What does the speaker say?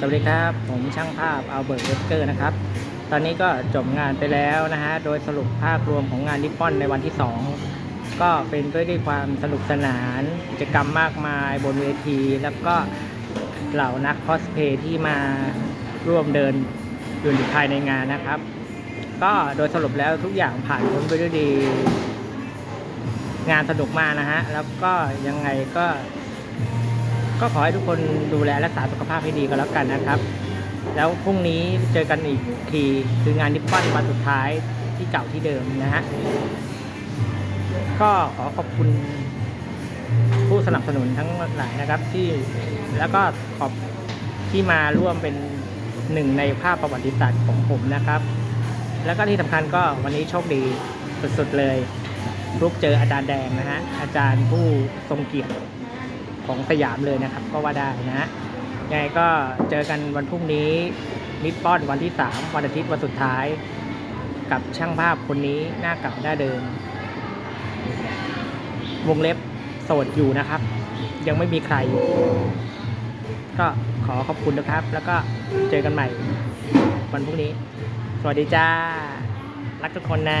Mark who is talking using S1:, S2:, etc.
S1: สวัสดีครับ ผมช่างภาพอัลเบิร์ตเวสเกอร์นะครับ ตอนนี้ก็จบงานไปแล้วนะฮะ โดยสรุปภาพรวมของงานนิปปอนในวันที่ 2 ก็เป็นไปด้วยความสนุกสนานกิจกรรมมากมายบนเวที แล้วก็เหล่านักคอสเพลย์ที่มาร่วมเดินอยู่ภายในงานนะครับ ก็โดยสรุปแล้วทุกอย่างผ่านพ้นไปด้วยดี งานสนุกมากนะฮะ แล้วก็ยังไงก็ ก็ขอให้ทุกคนดูแลรักษาสุขภาพให้ดีก็แล้วกันนะครับ แล้วพรุ่งนี้เจอกันอีกทีคืองานนิปปอนวันสุดท้ายที่เก่าที่เดิมนะฮะก็ขอขอบคุณผู้สนับสนุนทั้งหลายนะครับที่แล้วก็ขอบที่มาร่วมเป็นหนึ่งในภาพประวัติศาสตร์ของผมนะครับ แล้วก็ที่สำคัญก็วันนี้โชคดีสุดๆเลยรุกเจออาจารย์แดงนะฮะอาจารย์ผู้ทรงเกียรติ ของสยามเลยนะครับ ก็ว่าได้นะฮะยังไงก็เจอกันวันพรุ่งนี้นิปปอนวันที่ 3 วันอาทิตย์วันสุดท้าย กับช่างภาพคนนี้หน้าเก่าหน้าเดิม วงเล็บโสดอยู่นะครับ ยังไม่มีใคร ก็ขอขอบคุณนะครับ แล้วก็เจอกันใหม่วันพรุ่งนี้ สวัสดีจ้า รักทุกคนนะ